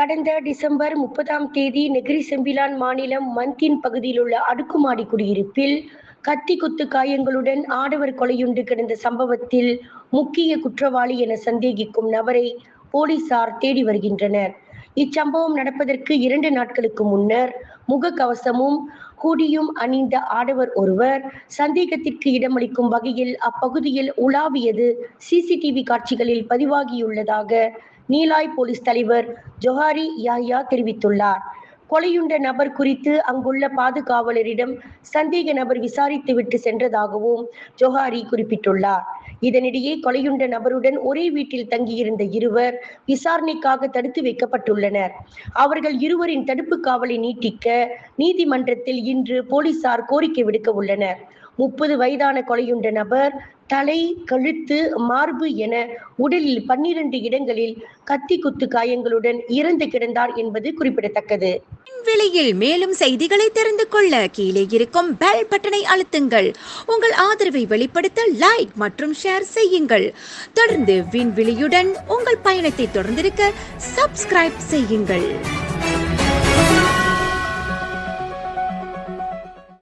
கடந்த டிசம்பர் முப்பதாம் தேதி நெகிரி செம்பிலான் மாநிலம் மந்தின் பகுதியில் உள்ள அடுக்குமாடி குடியிருப்பில் கத்தி குத்து காயங்களுடன் ஆடவர் கொலையுண்டு கிடந்த சம்பவத்தில் முக்கிய குற்றவாளி என சந்தேகிக்கும் நபரை போலீசார் தேடி வருகின்றனர். இச்சம்பவம் நடப்பதற்கு இரண்டு நாட்களுக்கு முன்னர் முகக்கவசமும் ஹூடியும் அணிந்த ஆடவர் ஒருவர் சந்தேகத்திற்கு இடமளிக்கும் வகையில் அப்பகுதியில் உலாவியது சிசிடிவி காட்சிகளில் பதிவாகியுள்ளதாக நீலாய் போலீஸ் தலைவர் ஜொஹாரி யாஹியா தெரிவித்துள்ளார். கொலையுண்ட நபர் குறித்து அங்குள்ள பாதுகாவலரிடம் சந்தேக நபர் விசாரித்துவிட்டு சென்றதாகவும் ஜொஹாரி குறிப்பிட்டுள்ளார். இதனிடையே கொலையுண்ட நபருடன் ஒரே வீட்டில் தங்கியிருந்த இருவர் விசாரணைக்காக தடுத்து வைக்கப்பட்டுள்ளனர். அவர்கள் இருவரின் தடுப்பு காவலை நீட்டிக்க நீதிமன்றத்தில் இன்று போலீசார் கோரிக்கை விடுக்க உள்ளனர். முப்பது வயதான கொலையுண்ட நபர் தலை கழுத்து மார்பு என உடலில் பன்னிரண்டு இடங்களில் கத்தி குத்து காயங்களுடன் இறந்து கிடந்தார் என்பது குறிப்பிடத்தக்கது. விலையில் மேலும் செய்திகளை தெரிந்து கொள்ள கீழே இருக்கும் பெல் பட்டனை அழுத்துங்கள். உங்கள் ஆதரவை வெளிப்படுத்த லைக் மற்றும் ஷேர் செய்யுங்கள். தொடர்ந்து விண்வெளியுடன் உங்கள் பயணத்தை தொடர்ந்திருக்க சப்ஸ்கிரைப் செய்யுங்கள்.